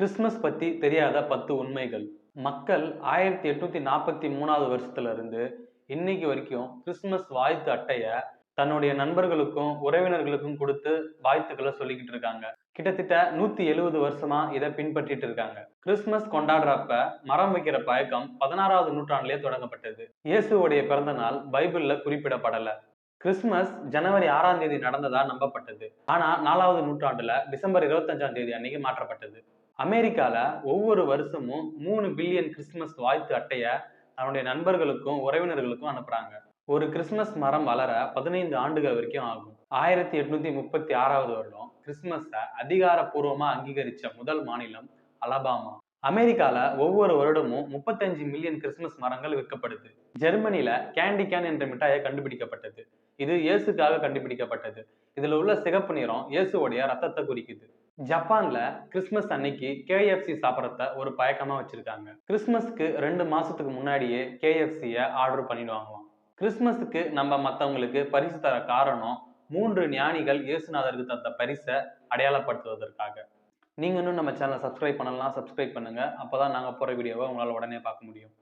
Christmas பற்றி தெரியாத பத்து உண்மைகள். மக்கள் ஆயிரத்தி எட்நூத்தி நாற்பத்தி மூணாவது வருஷத்துல இருந்து இன்னைக்கு வரைக்கும் கிறிஸ்மஸ் வாழ்த்து அட்டைய தன்னுடைய நண்பர்களுக்கும் உறவினர்களுக்கும் கொடுத்து வாழ்த்துக்களை சொல்லிக்கிட்டு இருக்காங்க. கிட்டத்தட்ட நூத்தி எழுபது வருஷமா இதை பின்பற்றிட்டு இருக்காங்க. கிறிஸ்மஸ் கொண்டாடுறப்ப மரம் வைக்கிற பழக்கம் பதினாறாவது நூற்றாண்டிலே தொடங்கப்பட்டது. இயேசுவோடைய பிறந்த நாள் பைபிள்ல குறிப்பிடப்படல. கிறிஸ்மஸ் ஜனவரி ஆறாம் தேதி நடந்ததா நம்பப்பட்டது. ஆனா நாலாவது நூற்றாண்டுல டிசம்பர் இருபத்தஞ்சாம் தேதி அன்னைக்கு மாற்றப்பட்டது. அமெரிக்கால ஒவ்வொரு வருஷமும் மூணு பில்லியன் கிறிஸ்துமஸ் வாழ்த்து அட்டையை தன்னுடைய நண்பர்களுக்கும் உறவினர்களுக்கும் அனுப்புறாங்க. ஒரு கிறிஸ்துமஸ் மரம் வளர பதினைந்து ஆண்டுகள் வரைக்கும் ஆகும். ஆயிரத்தி எட்நூத்தி முப்பத்தி ஆறாவது வருடம் கிறிஸ்துமஸை அதிகாரப்பூர்வமா அங்கீகரிச்ச முதல் மாநிலம் அலபாமா. அமெரிக்கால ஒவ்வொரு வருடமும் முப்பத்தஞ்சு மில்லியன் கிறிஸ்துமஸ் மரங்கள் விற்கப்படுது. ஜெர்மனில கேண்டி கேன் என்ற மிட்டாயை கண்டுபிடிக்கப்பட்டது. இது இயேசுக்காக கண்டுபிடிக்கப்பட்டது. இதுல உள்ள சிகப்பு நிறம் இயேசுவோடைய ரத்தத்தை குறிக்குது. ஜப்பான்ல கிறிஸ்மஸ் அன்னைக்கு கேஎஃப்சி சாப்பிட்றத ஒரு பழக்கமா வச்சிருக்காங்க. கிறிஸ்மஸ்க்கு ரெண்டு மாசத்துக்கு முன்னாடியே கேஎஃப்சிய ஆர்டர் பண்ணிடுவாங்களாம். கிறிஸ்மஸுக்கு நம்ம மற்றவங்களுக்கு பரிசு தர காரணம் மூன்று ஞானிகள் இயேசுநாதருக்கு தந்த பரிசை அடையாளப்படுத்துவதற்காக. நீங்க இன்னும் நம்ம சேனலை சப்ஸ்கிரைப் பண்ணலாம் சப்ஸ்கிரைப் பண்ணுங்க. அப்பதான் நாங்க போற வீடியோவை உங்களால உடனே பார்க்க முடியும்.